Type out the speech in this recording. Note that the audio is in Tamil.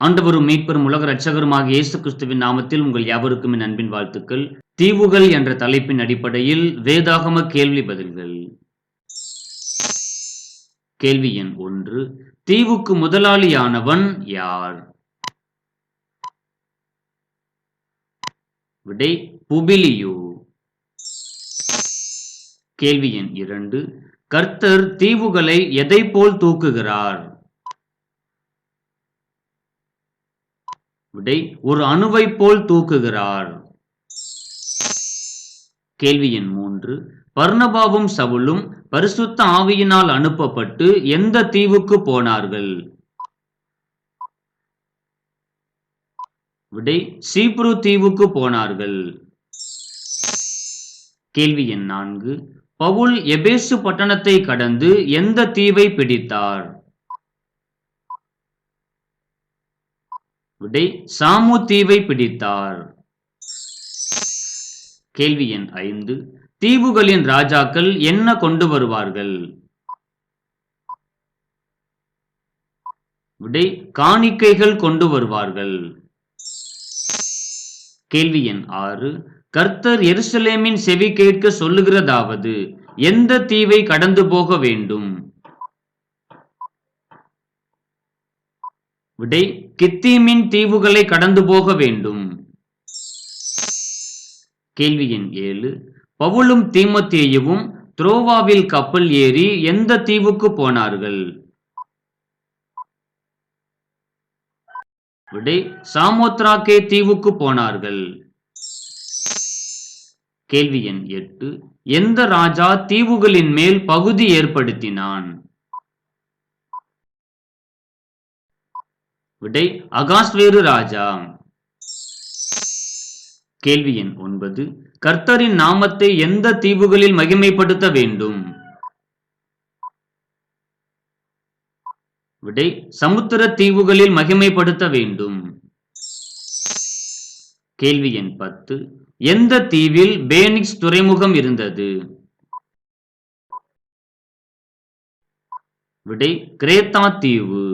ஆண்டவரும் மீட்பெரும் உலக ரட்சகருமாக இயேசு கிறிஸ்துவின் நாமத்தில் உங்கள் யாவருக்கும் என் அன்பின் வாழ்த்துக்கள். தீவுகள் என்ற தலைப்பின் அடிப்படையில் வேதாகம கேள்வி பதில்கள். கேள்வி எண் ஒன்று. தீவுக்கு முதலாளியானவன் யார்? விடை புபிலியோ. கேள்வி எண் இரண்டு. கர்த்தர் தீவுகளை எதை போல் தூக்குகிறார்? விடை ஒரு அணுவை போல் தூக்குகிறார். கேள்வி எண் மூன்று. பர்ணபாவும் சவுலும் பரிசுத்த ஆவியினால் அனுப்பப்பட்டு எந்த தீவுக்கு போனார்கள்? விடை சீப்ரு தீவுக்கு போனார்கள். கேள்வி எண் நான்கு. பவுல் எபேசு பட்டணத்தை கடந்து எந்த தீவை பிடித்தார்? விடை சாமு தீவை பிடித்தார். கேள்வி எண் ஐந்து. தீவுகளின் ராஜாக்கள் என்ன கொண்டு வருவார்கள்? விடை காணிக்கைகள் கொண்டு வருவார்கள். கேள்வி எண் ஆறு. கர்த்தர் எருசலேமின் செவி கேட்க சொல்லுகிறதாவது எந்த தீவை கடந்து போக வேண்டும்? விடை கித்தீமின் தீவுகளை கடந்து போக வேண்டும். கேள்வி எண் ஏழு. பவுலும் தீமத்தேயுவும் துரோவாவில் கப்பல் ஏறி எந்த தீவுக்கு போனார்கள்? விடை சாமோத்ராக்கே தீவுக்கு போனார்கள். கேள்வி எண் எட்டு. எந்த ராஜா தீவுகளின் மேல் பகுதி ஏற்படுத்தினான்? விடை அகாஸ்வேரு ராஜா. கேள்வி எண் ஒன்பது. கர்த்தரின் நாமத்தை எந்த தீவுகளில் மகிமைப்படுத்த வேண்டும்? விடை சமுத்திர தீவுகளில் மகிமைப்படுத்த வேண்டும். கேள்வி எண் பத்து. எந்த தீவில் பேனிக்ஸ் துறைமுகம் இருந்தது? விடை கிரேத்தா தீவு.